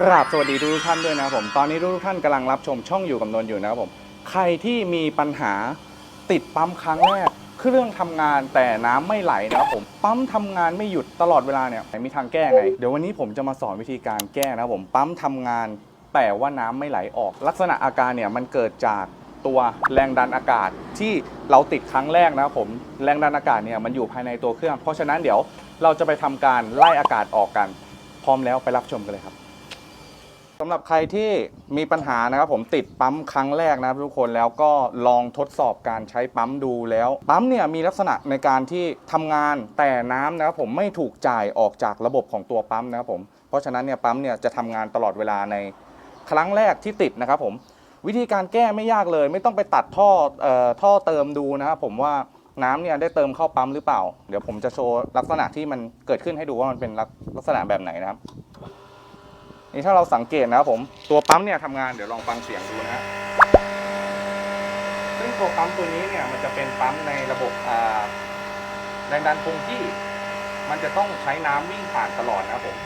กราบสวัสดีทุกท่านด้วยนะครับผม ตอนนี้ทุกท่านกำลังรับชมช่องอยู่กับนนท์อยู่นะครับผม ใครที่มีปัญหาติดปั๊มครั้งแรก เครื่องทำงานแต่น้ำไม่ไหลนะครับผม ปั๊มทำงานไม่หยุดตลอดเวลาเนี่ยมีทางแก้ไง เดี๋ยววันนี้ผมจะมาสอนวิธีการแก้นะครับผม ปั๊มทำงานแต่ว่าน้ำไม่ไหลออก ลักษณะอาการเนี่ยมันเกิดจากตัวแรงดันอากาศที่เราติดครั้งแรกนะครับผม แรงดันอากาศเนี่ยมันอยู่ภายในตัวเครื่อง เพราะฉะนั้นเดี๋ยวเราจะไปทำการไล่อากาศออกกัน พร้อมแล้วไปรับชมกันเลยครับ สำหรับใครที่มีปัญหานะครับผมติดปั๊มครั้งแรกนะครับทุกคนแล้วก็ลองทดสอบการใช้ปั๊มดูแล้ว ปั๊มเนี่ยมีลักษณะในการที่ทำงานแต่น้ำนะครับผมไม่ถูกจ่ายออกจากระบบของตัวปั๊มนะครับผมเพราะฉะนั้นเนี่ยปั๊มเนี่ยจะทำงานตลอดเวลาในครั้งแรกที่ติดนะครับผมวิธีการแก้ไม่ยากเลย ไม่ต้องไปตัดท่อเอ่อท่อเติมดูนะครับผมว่าน้ำเนี่ยได้เติมเข้าปั๊มหรือเปล่า เดี๋ยวผมจะโชว์ลักษณะที่มันเกิดขึ้นให้ดูว่ามันเป็นลักษณะแบบไหนนะครับ นี่ถ้าเราสังเกตนะครับผมตัวปั๊มเนี่ยทำงานเดี๋ยวลองฟังเสียงดูนะฮะซึ่งตัวปั๊มตัวนี้เนี่ยมันจะเป็นปั๊มในระบบแรงดันคงที่ มันจะต้องใช้น้ำวิ่งผ่านตลอดนะครับผม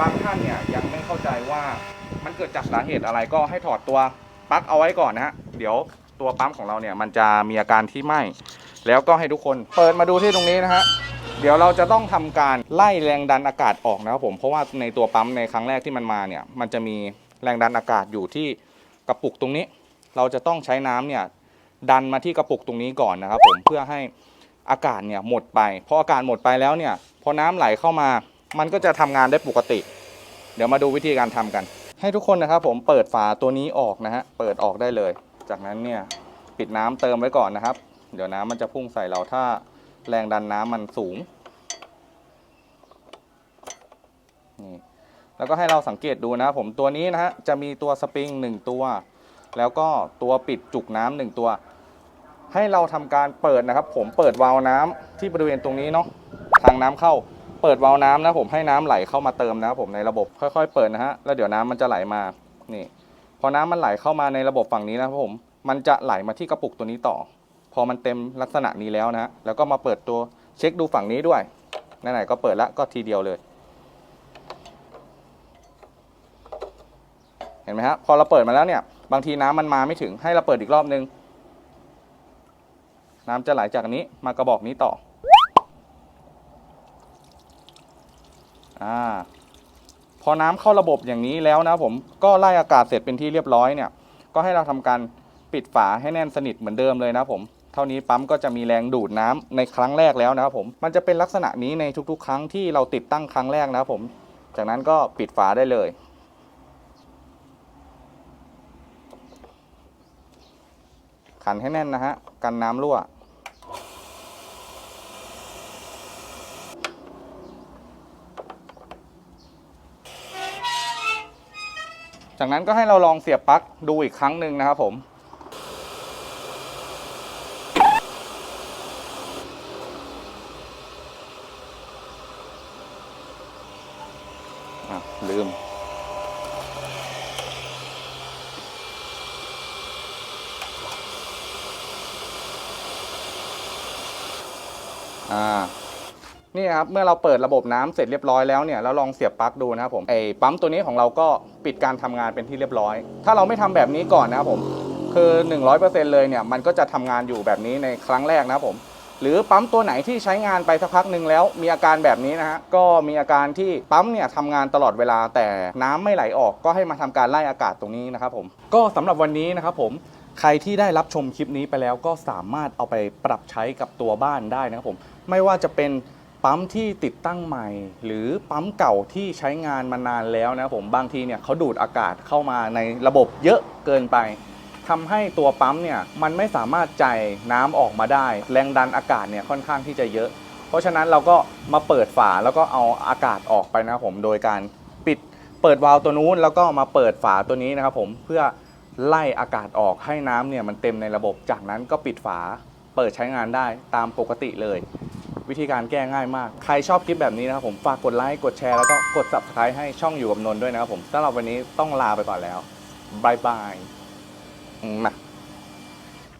บางท่านเนี่ยยังไม่เข้าใจว่ามันเกิดจากสาเหตุอะไรก็ให้ถอดตัวปลั๊กเอาไว้ก่อนนะฮะเดี๋ยวตัวปั๊มของเราเนี่ยมันจะมีอาการที่ไหม้แล้วก็ให้ทุกคนเปิดมาดูที่ตรงนี้นะฮะ เดี๋ยวเราจะต้องทำการไล่แรงดันอากาศออกนะครับผมเพราะว่าในตัวปั๊มในครั้งแรกที่มันมาเนี่ยมันจะมีแรงดันอากาศอยู่ที่กระปุกตรงนี้ เราจะต้องใช้น้ำเนี่ยดันมาที่กระปุกตรงนี้ก่อนนะครับผมเพื่อให้อากาศเนี่ยหมดไปพออากาศหมดไปแล้วเนี่ยพอน้ำไหลเข้ามามันก็จะทำงานได้ปกติ เดี๋ยวมาดูวิธีการทำกัน ให้ทุกคนนะครับผมเปิดฝาตัวนี้ออกนะฮะเปิดออกได้เลย จากนั้นเนี่ยปิดน้ำเติมไว้ก่อนนะครับ เดี๋ยวน้ำมันจะพุ่งใส่เราถ้า แรงดันน้ำมันสูงนี่แล้วก็ให้เราสังเกตดูนะครับผมตัวนี้นะฮะจะมีตัวสปริงหนึ่งตัว แล้วก็ตัวปิดจุกน้ำหนึ่งตัว ให้เราทำการเปิดนะครับ ผมเปิดวาล์วน้ำที่บริเวณตรงนี้เนาะทางน้ำเข้าเปิดวาล์วน้ำนะผมให้น้ำไหลเข้ามาเติมนะครับผมในระบบค่อยๆ เปิดนะฮะแล้วเดี๋ยวน้ำมันจะไหลมานี่พอน้ำมันไหลเข้ามาในระบบฝั่งนี้นะครับผม มันจะไหลมาที่กระปุกตัวนี้ต่อ พอมันเต็มลักษณะนี้แล้วนะแล้วก็มาเปิดตัวเช็คดูฝั่งนี้ด้วยไหนๆก็เปิดแล้วก็ทีเดียวเลย เห็นไหมฮะพอเราเปิดมาแล้วเนี่ย บางทีน้ำมันมาไม่ถึงให้เราเปิดอีกรอบนึง น้ำจะไหลจากนนี้มากระบอกนี้ต่ออ่าพอน้ำเข้าระบบอย่างนี้แล้วนะผมก็ไล่อากาศเสร็จเป็นที่เรียบร้อยเนี่ย ก็ให้เราทำการปิดฝาให้แน่นสนิทเหมือนเดิมเลยนะผม เท่านี้ปั๊มก็จะมีแรงดูดน้ำในครั้งแรกแล้วนะครับผมมันจะเป็นลักษณะนี้ในทุกๆ ครั้งที่เราติดตั้งครั้งแรกนะครับผมจากนั้นก็ปิดฝาได้เลยขันให้แน่นนะฮะกันน้ำรั่ว จากนั้นก็ให้เราลองเสียบปลั๊กดูอีกครั้งหนึ่งนะครับผม อะลืม อ่านี่ครับเมื่อเราเปิดระบบน้ำเสร็จเรียบร้อยแล้วเนี่ยแล้วลองเสียบปลั๊กดูนะครับผมไอ้ปั๊มตัวนี้ของเราก็ปิดการทำงานเป็นที่เรียบร้อย ถ้าเราไม่ทำแบบนี้ก่อนนะครับผมคือ 100%เลยเนี่ยมันก็จะทำงานอยู่แบบนี้ในครั้งแรกนะครับผม หรือปั๊มตัวไหนที่ใช้งานไปสักพักหนึ่งแล้ว มีอาการแบบนี้นะฮะก็มีอาการที่ปั๊มเนี่ยทำงานตลอดเวลาแต่น้ำไม่ไหลออกก็ให้มาทำการไล่อากาศตรงนี้นะครับผมก็สำหรับวันนี้นะครับผมใครที่ได้รับชมคลิปนี้ไปแล้วก็สามารถเอาไปปรับใช้กับตัวบ้านได้นะครับผมไม่ว่าจะเป็นปั๊มที่ติดตั้งใหม่ หรือปั๊มเก่าที่ใช้งานมานานแล้วนะครับผมบางทีเนี่ยเขาดูดอากาศเข้ามาในระบบเยอะเกินไป ทำให้ตัวปั๊มเนี่ยมันไม่สามารถจ่ายน้ำออกมาได้ แรงดันอากาศเนี่ยค่อนข้างที่จะเยอะ เพราะฉะนั้นเราก็มาเปิดฝาแล้วก็เอาอากาศออกไปนะครับผมโดยการปิดเปิดวาล์วตัวนู้นแล้วก็มาเปิดฝาตัวนี้นะครับผมเพื่อไล่อากาศออกให้น้ำเนี่ยมันเต็มในระบบ จากนั้นก็ปิดฝาเปิดใช้งานได้ตามปกติเลย วิธีการแก้ง่ายมาก ใครชอบคลิปแบบนี้นะครับผมฝากกดไลค์กดแชร์แล้วก็กด subscribe ให้ช่องอยู่กับนนท์ด้วยนะครับผมสำหรับวันนี้ต้องลาไปก่อนแล้วบายบาย อืมมา